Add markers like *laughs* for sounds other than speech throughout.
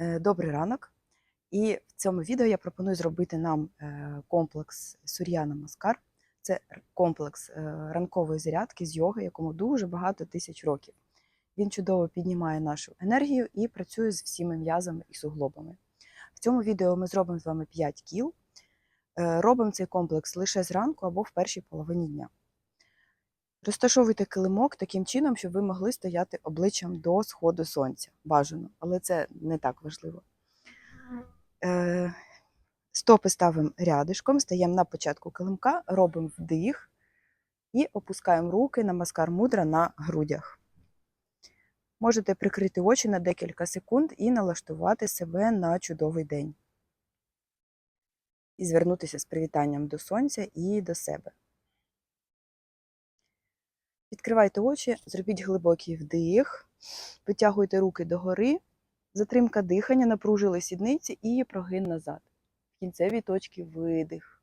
Е, Добрий ранок. І в цьому відео я пропоную зробити нам е, комплекс Сур'яна Маскар. Це комплекс е, ранкової зарядки з йоги, якому дуже багато тисяч років. Він чудово піднімає нашу енергію і працює з всіми м'язами і суглобами. В цьому відео ми зробимо з вами 5 кіл. Робимо цей комплекс лише зранку або в першій половині дня. Розташовуйте килимок таким чином, щоб ви могли стояти обличчям до сходу сонця. Бажано, але це не так важливо. Е, Стопи ставимо рядишком, стаємо на початку килимка, робимо вдих і опускаємо руки на маскар мудра на грудях. Можете прикрити очі на декілька секунд і налаштувати себе на чудовий день. І звернутися з привітанням до сонця і до себе. Відкривайте очі, зробіть глибокий вдих, витягуйте руки догори, затримка дихання, напружили сідниці і прогин назад. В кінцевій точці видих.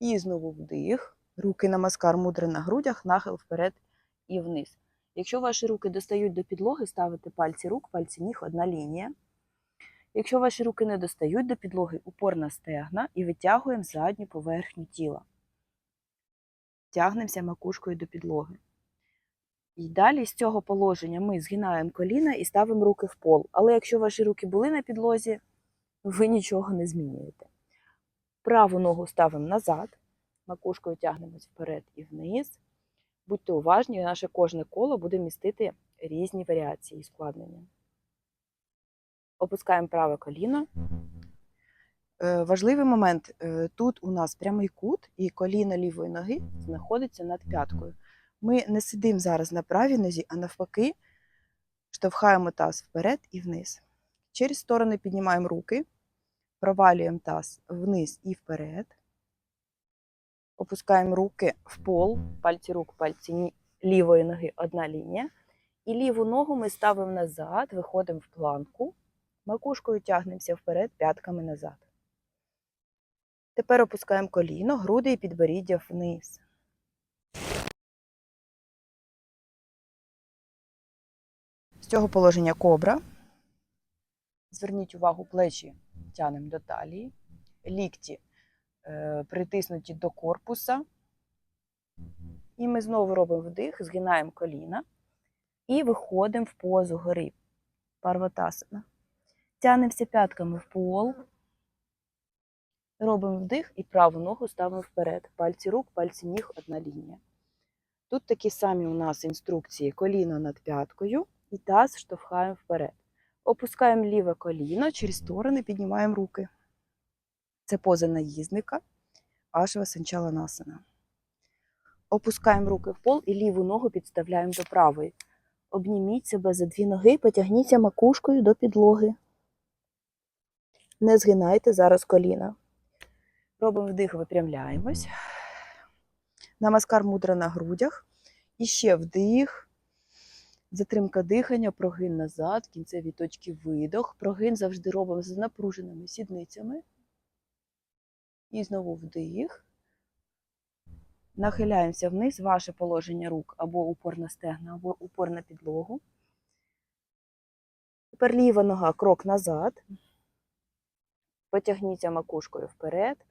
І знову вдих. Руки на маскар мудре на грудях, нахил вперед і вниз. Якщо ваші руки достають до підлоги, ставите пальці рук, пальці ніг одна лінія. Якщо ваші руки не достають до підлоги, упор на стегна і витягуємо задню поверхню тіла тягнемося макушкою до підлоги. І далі з цього положення ми згинаємо коліна і ставимо руки в пол. Але якщо ваші руки були на підлозі, ви нічого не змінюєте. Праву ногу ставимо назад, макушкою тягнемось вперед і вниз. Будьте уважні, наше кожне коло буде містити різні варіації і складнення. Опускаємо праве коліно. Е, Важливий момент е, тут у нас прямий кут, і коліно лівої ноги знаходиться над п'яткою. Ми не сидимо зараз на правій нозі, а навпаки, штовхаємо таз вперед і вниз. Через сторони піднімаємо руки, провалюємо таз вниз і вперед. Опускаємо руки в пол, пальці рук, пальці лівої ноги одна лінія. І ліву ногу ми ставимо назад, виходимо в планку, макушкою тягнемося вперед, п'ятками назад. Тепер опускаємо коліно, груди і підборіддя вниз. З цього положення кобра. Зверніть увагу, плечі тянемо до талії, лікті е, притиснуті до корпуса. І ми знову робимо вдих, згинаємо коліна і виходимо в позу гори. Парватасана. Тянемося п'ятками в пол. Робимо вдих і праву ногу ставимо вперед. Пальці рук, пальці ніг одна лінія. Тут такі самі у нас інструкції: коліно над п'яткою і таз штовхаємо вперед. Опускаємо ліве коліно, через сторони піднімаємо руки. Це поза наїзника, ашва санчаланасана. Опускаємо руки в пол і ліву ногу підставляємо до правої. Обніміть себе за дві ноги, потягніться макушкою до підлоги. Не згинайте зараз коліна. Робимо вдих, випрямляємось. Намаскар мудра на грудях. І ще вдих. Затримка дихання, прогин назад, кінцеві точки видох. Прогин завжди робимо з напруженими сідницями. І знову вдих. Нахиляємося вниз, ваше положення рук або упор на стегна, або упор на підлогу. Тепер ліва нога крок назад. Потягніться макушкою вперед.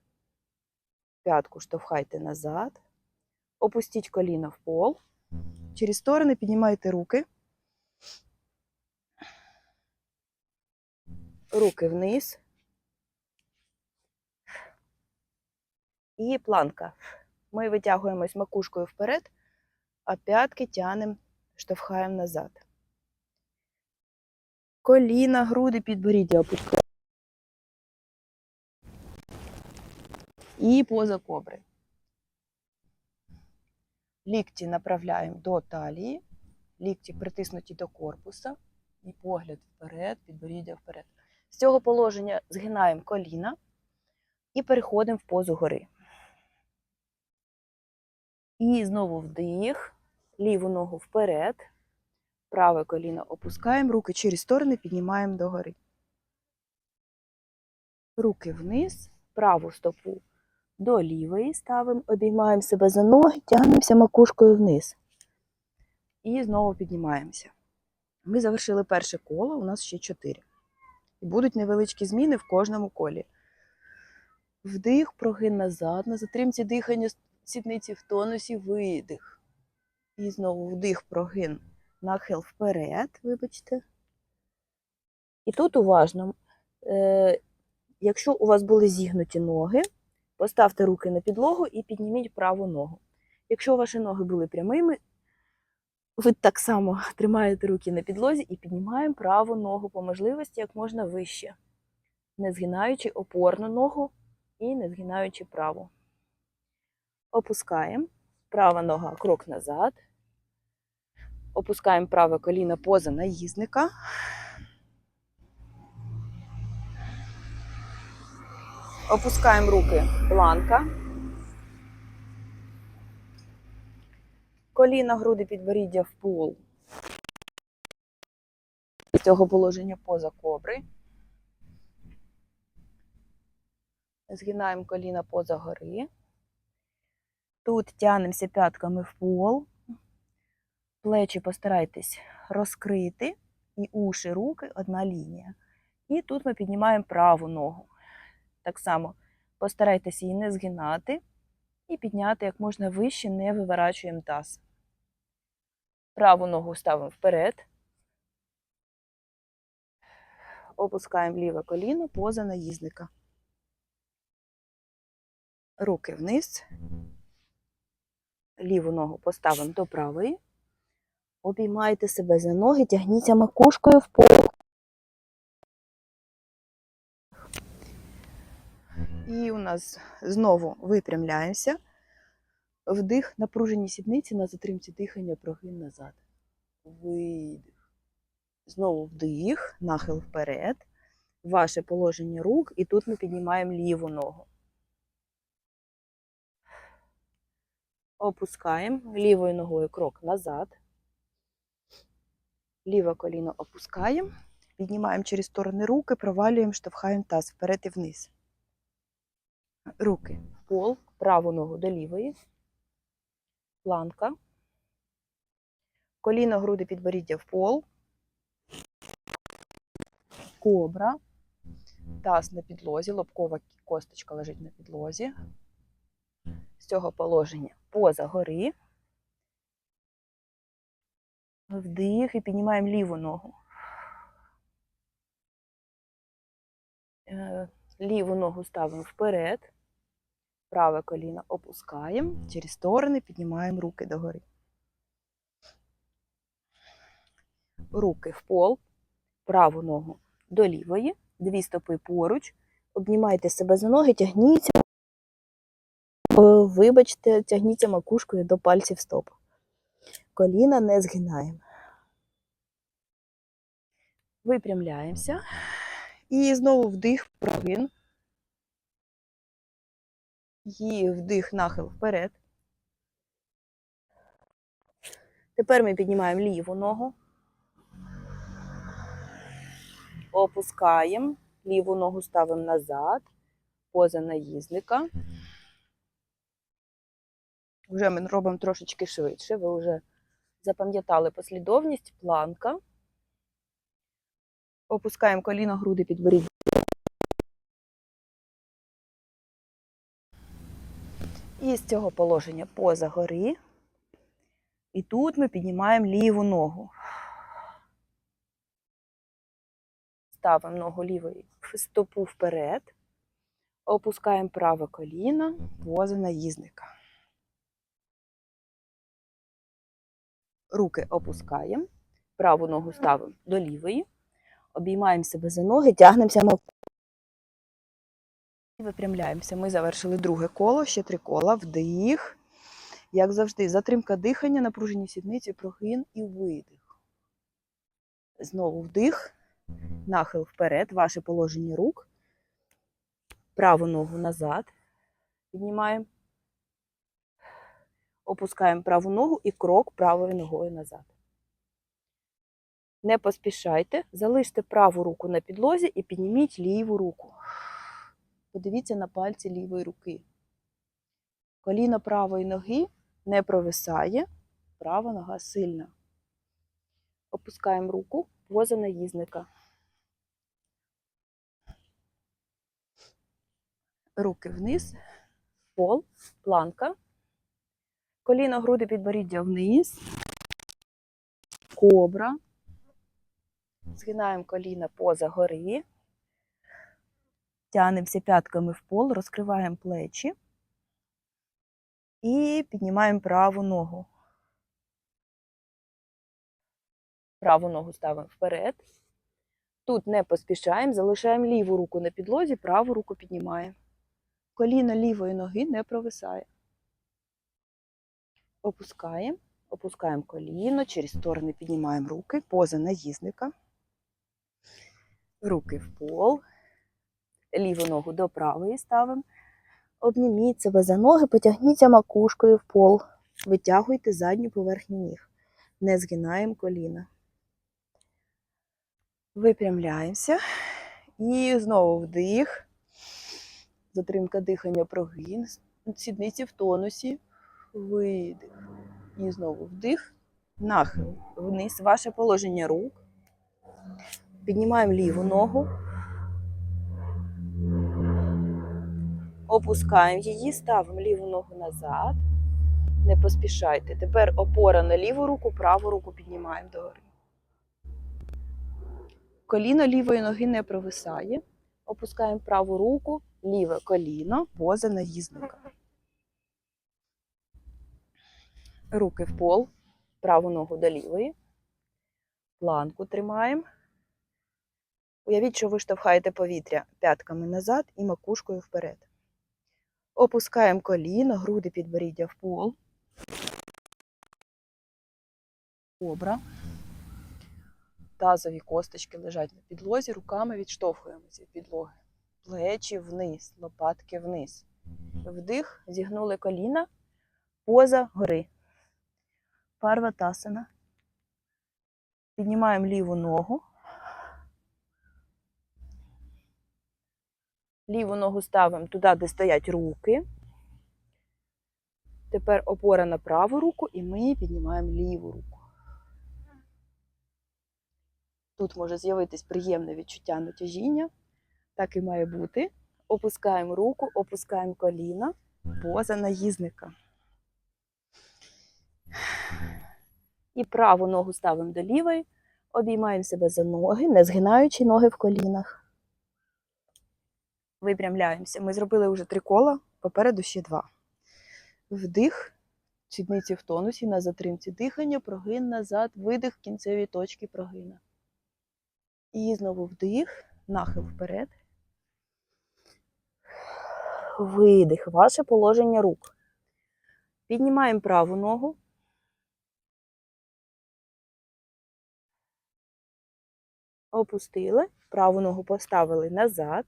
П'ятку штовхайте назад. Опустіть коліно в пол. Через сторони піднімайте руки. Руки вниз. І планка. Ми витягуємось макушкою вперед, а п'ятки тянемо, штовхаємо назад. Коліна, груди, підборіддя опускаємо. І поза кобри. Лікті направляємо до талії, лікті притиснуті до корпуса і погляд вперед, підборіддя вперед. З цього положення згинаємо коліна і переходимо в позу гори. І знову вдих, ліву ногу вперед, праве коліно опускаємо, руки через сторони піднімаємо догори. Руки вниз, праву стопу до лівої ставимо, обіймаємо себе за ноги, тягнемося макушкою вниз. І знову піднімаємося. Ми завершили перше коло, у нас ще чотири. І будуть невеличкі зміни в кожному колі. Вдих, прогин назад, на затримці дихання сідниці в тонусі, видих. І знову вдих, прогин, нахил вперед, вибачте. І тут уважно, е, якщо у вас були зігнуті ноги, поставте руки на підлогу і підніміть праву ногу. Якщо ваші ноги були прямими, ви так само *laughs* тримаєте руки на підлозі і піднімаємо праву ногу по можливості як можна вище, не згинаючи опорну ногу і не згинаючи праву. Опускаємо. Права нога крок назад. Опускаємо праве коліно поза наїзника. Опускаємо руки планка. Коліна, груди, підборіддя в пол. З цього положення поза кобри. Згинаємо коліна поза гори. Тут тягнемося п'ятками в пол. Плечі постарайтесь розкрити. І уші, руки одна лінія. І тут ми піднімаємо праву ногу. Так само постарайтесь її не згинати і підняти як можна вище, не виворачуємо таз. Праву ногу ставимо вперед. Опускаємо ліве коліно поза наїзника. Руки вниз. Ліву ногу поставимо до правої. Обіймайте себе за ноги, тягніться макушкою в пол. І у нас знову випрямляємося. Вдих, напружені сідниці на затримці дихання, прогин назад. Видих. Знову вдих, нахил вперед. Ваше положення рук, і тут ми піднімаємо ліву ногу. Опускаємо лівою ногою крок назад. Ліве коліно опускаємо, піднімаємо через сторони руки, провалюємо, штовхаємо таз вперед і вниз. Руки в пол, праву ногу до лівої, планка, коліно, груди, підборіддя в пол, кобра, таз на підлозі, лобкова косточка лежить на підлозі. З цього положення поза гори. Вдих і піднімаємо ліву ногу. Ліву ногу ставимо вперед, праве коліно опускаємо, через сторони піднімаємо руки догори. Руки в пол, праву ногу до лівої, дві стопи поруч, обнімайте себе за ноги, тягніться, Е, вибачте, тягніться макушкою до пальців стоп. Коліна не згинаємо. Випрямляємося. І знову вдих, прогин. І вдих, нахил вперед. Тепер ми піднімаємо ліву ногу. Опускаємо. Ліву ногу ставимо назад, поза наїзника. Вже ми робимо трошечки швидше. Ви вже запам'ятали послідовність, планка. Опускаємо коліно, груди, підборіддя. І з цього положення поза гори. І тут ми піднімаємо ліву ногу. Ставимо ногу лівої в стопу вперед. Опускаємо праве коліно, поза наїзника. Руки опускаємо, праву ногу ставимо до лівої, обіймаємо себе за ноги, тягнемося і випрямляємося. Ми завершили друге коло, ще три кола. Вдих. Як завжди, затримка дихання, напружені сідниці, прогин і видих. Знову вдих, нахил вперед, ваше положення рук. Праву ногу назад. Піднімаємо. Опускаємо праву ногу і крок правою ногою назад. Не поспішайте, залиште праву руку на підлозі і підніміть ліву руку. Подивіться на пальці лівої руки. Коліно правої ноги не провисає, права нога сильна. Опускаємо руку, поза наїзника. Руки вниз, пол, планка. Коліно, груди, підборіддя вниз. Кобра. Згинаємо коліна поза гори. Тянемося п'ятками в пол, розкриваємо плечі. І піднімаємо праву ногу. Праву ногу ставимо вперед. Тут не поспішаємо, залишаємо ліву руку на підлозі, праву руку піднімаємо. Коліно лівої ноги не провисає. Опускаємо, опускаємо коліно, через сторони піднімаємо руки, поза наїзника. Руки в пол. Ліву ногу до правої ставимо. Обніміть себе за ноги, потягніться макушкою в пол. Витягуйте задню поверхню ніг. Не згинаємо коліна. Випрямляємося. І знову вдих. Затримка дихання прогин. Сідниці в тонусі. Видих. І знову вдих. Нахил. Вниз. Ваше положення рук. Піднімаємо ліву ногу. Опускаємо її, ставимо ліву ногу назад. Не поспішайте. Тепер опора на ліву руку, праву руку піднімаємо догори. Коліно лівої ноги не провисає. Опускаємо праву руку, ліве коліно, поза наїзника. Руки в пол, праву ногу до лівої. Планку тримаємо. Уявіть, що ви штовхаєте повітря п'ятками назад і макушкою вперед. Опускаємо коліно, груди підборіддя в пол. Кобра. Тазові косточки лежать на підлозі, руками відштовхуємося від підлоги. Плечі вниз, лопатки вниз. Вдих, зігнули коліна, поза гори. Парватасана. Піднімаємо ліву ногу. Ліву ногу ставимо туди, де стоять руки. Тепер опора на праву руку, і ми піднімаємо ліву руку. Тут може з'явитись приємне відчуття натяжіння. Так і має бути. Опускаємо руку, опускаємо коліна, поза наїзника. І праву ногу ставимо до лівої, обіймаємо себе за ноги, не згинаючи ноги в колінах. Випрямляємося. Ми зробили вже три кола, попереду ще два. Вдих, сідниці в тонусі, на затримці дихання, прогин назад, видих, кінцеві точки прогина. І знову вдих, нахил вперед. Видих, ваше положення рук. Піднімаємо праву ногу. Опустили, праву ногу поставили назад.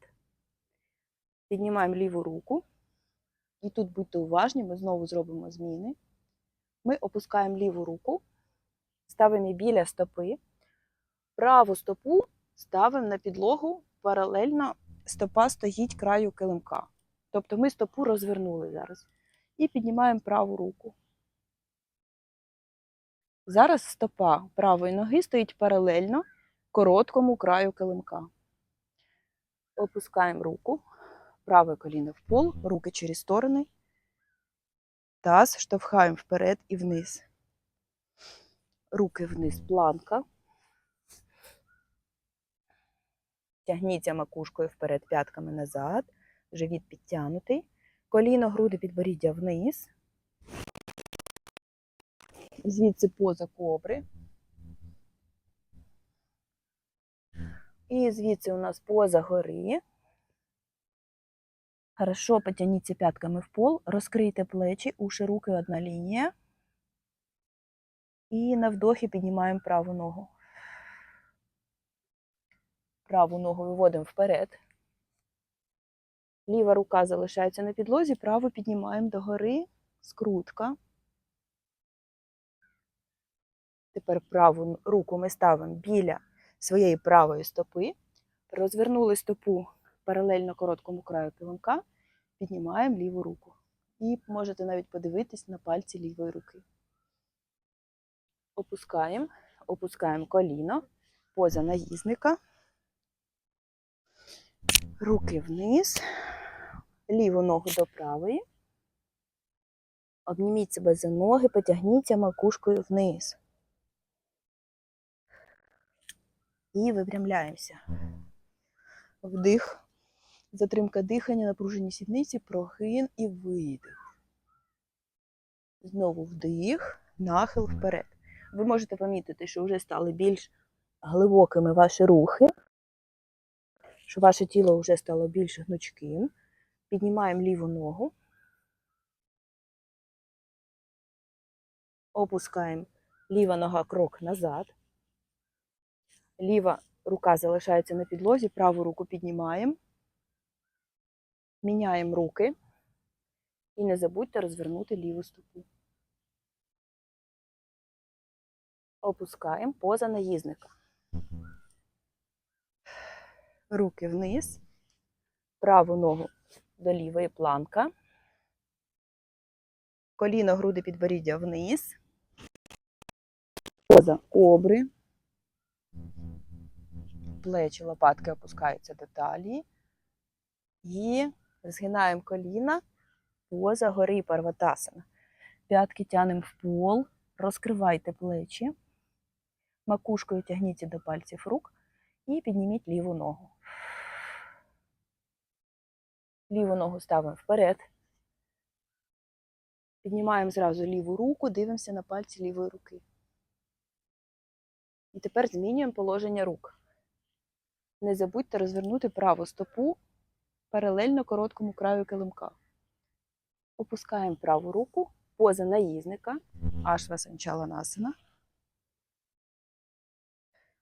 Піднімаємо ліву руку. І тут будьте уважні, ми знову зробимо зміни. Ми опускаємо ліву руку, ставимо її біля стопи. Праву стопу ставимо на підлогу паралельно стопа стоїть краю килимка. Тобто ми стопу розвернули зараз. І піднімаємо праву руку. Зараз стопа правої ноги стоїть паралельно короткому краю килимка. Опускаємо руку, праве коліно в пол, руки через сторони. Таз штовхаємо вперед і вниз. Руки вниз, планка. Тягніться макушкою вперед, п'ятками назад, живіт підтягнутий, коліно, груди, підборіддя вниз. Звідси поза кобри. І звідси у нас поза гори. Хорошо, потягніться п'ятками в пол, розкрийте плечі, уші, руки, одна лінія. І на вдохі піднімаємо праву ногу. Праву ногу виводимо вперед. Ліва рука залишається на підлозі, праву піднімаємо догори, скрутка. Тепер праву руку ми ставимо біля своєї правої стопи, розвернули стопу паралельно короткому краю килимка, піднімаємо ліву руку. І можете навіть подивитись на пальці лівої руки. Опускаємо, Опускаємо коліно, поза наїзника. Руки вниз, ліву ногу до правої. Обніміть себе за ноги, потягніться макушкою вниз. І випрямляємося. Вдих, затримка дихання, напружені сідниці, прогин і видих. Знову вдих, нахил вперед. Ви можете помітити, що вже стали більш глибокими ваші рухи, що ваше тіло вже стало більш гнучким. Піднімаємо ліву ногу. Опускаємо ліва нога крок назад. Ліва рука залишається на підлозі, праву руку піднімаємо. Міняємо руки. І не забудьте розвернути ліву стопу. Опускаємо поза наїзника. Руки вниз, праву ногу до лівої планка. Коліно, груди, підборіддя вниз. Поза кобри. Плечі, лопатки опускаються до талії. І згинаємо коліна поза гори парватасана. П'ятки тянемо в пол, розкривайте плечі, макушкою тягніться до пальців рук і підніміть ліву ногу. Ліву ногу ставимо вперед. Піднімаємо зразу ліву руку, дивимося на пальці лівої руки. І тепер змінюємо положення рук. Не забудьте розвернути праву стопу паралельно короткому краю килимка. Опускаємо праву руку, поза наїзника, аж васанчала насана.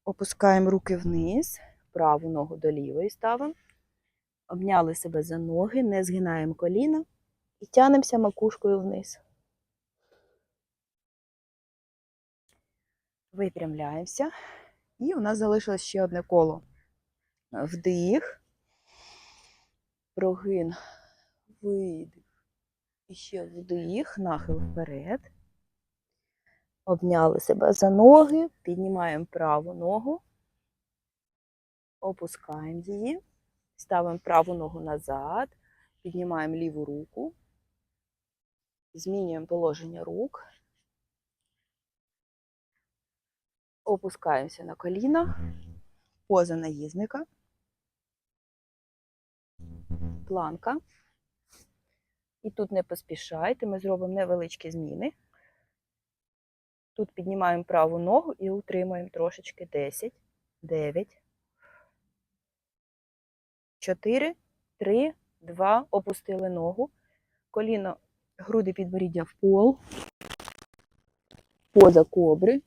Опускаємо руки вниз, праву ногу до лівої ставимо. Обняли себе за ноги, не згинаємо коліна і тянемося макушкою вниз. Випрямляємося. І у нас залишилось ще одне коло. Вдих, прогин, видих. І ще вдих, нахил вперед. Обняли себе за ноги, піднімаємо праву ногу, опускаємо її, ставимо праву ногу назад, піднімаємо ліву руку, змінюємо положення рук, опускаємося на коліна, поза наїзника, планка. І тут не поспішайте, ми зробимо невеличкі зміни. Тут піднімаємо праву ногу і утримуємо трошечки 10, 9, 4, 3, 2, опустили ногу, коліно, груди підборіддя в пол, поза кобри.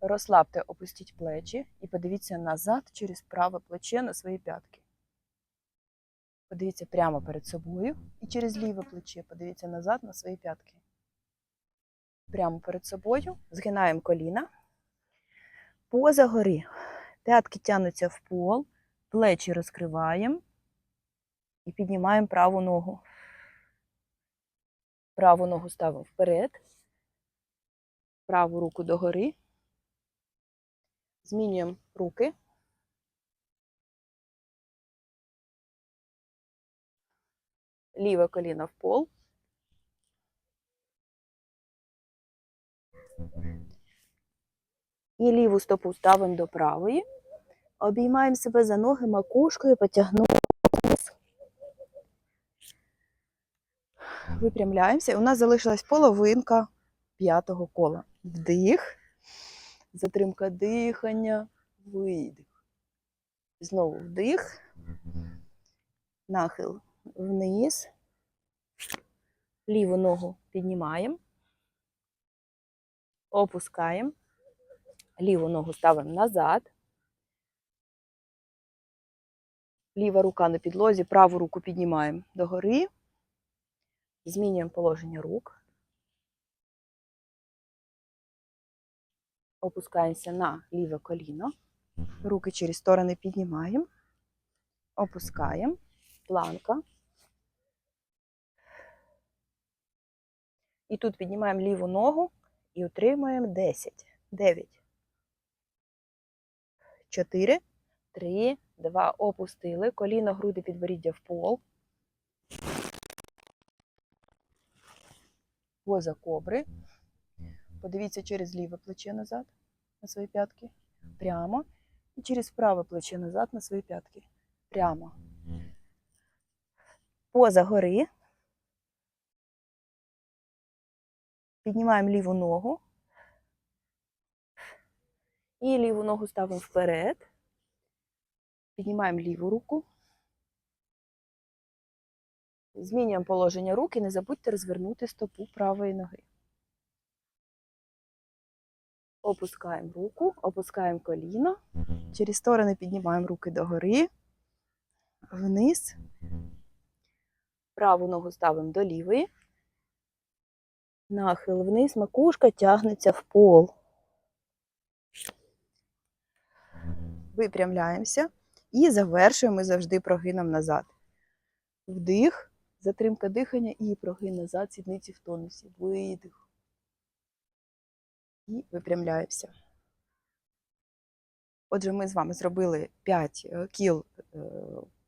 Розслабте, опустіть плечі і подивіться назад через праве плече на свої п'ятки. Подивіться прямо перед собою і через ліве плече подивіться назад на свої п'ятки. Прямо перед собою згинаємо коліна. Поза гори. П'ятки тянуться в пол, плечі розкриваємо і піднімаємо праву ногу. Праву ногу ставимо вперед, праву руку догори. Змінюємо руки. Ліве коліно в пол. І ліву стопу ставимо до правої. Обіймаємо себе за ноги макушкою, потягнули. Випрямляємося. У нас залишилась половинка п'ятого кола. Вдих, затримка дихання, видих. Знову вдих, нахил вниз, ліву ногу піднімаємо, опускаємо, ліву ногу ставимо назад, ліва рука на підлозі, праву руку піднімаємо догори, змінюємо положення рук, опускаємося на ліве коліно, руки через сторони піднімаємо, опускаємо, планка. І тут піднімаємо ліву ногу і утримуємо 10, 9, чотири, три, два. Опустили. Коліно, груди, підборіддя в пол. Поза кобри. Подивіться через ліве плече назад на свої п'ятки. Прямо. І через праве плече назад на свої п'ятки. Прямо. Поза гори. Піднімаємо ліву ногу. І ліву ногу ставимо вперед. Піднімаємо ліву руку. Змінюємо положення рук і не забудьте розвернути стопу правої ноги. Опускаємо руку, опускаємо коліно. Через сторони піднімаємо руки догори, вниз. Праву ногу ставимо до лівої. Нахил вниз, макушка тягнеться в пол. Випрямляємося і завершуємо завжди прогином назад. Вдих, затримка дихання і прогин назад, сідниці в тонусі. Видих. І випрямляємося. Отже, ми з вами зробили 5 кіл е,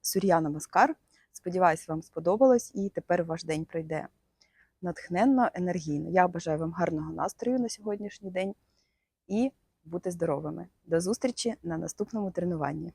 Сур'яна Маскар. Сподіваюсь, вам сподобалось, і тепер ваш день пройде натхненно, енергійно. Я бажаю вам гарного настрою на сьогоднішній день і бути здоровими. До зустрічі на наступному тренуванні.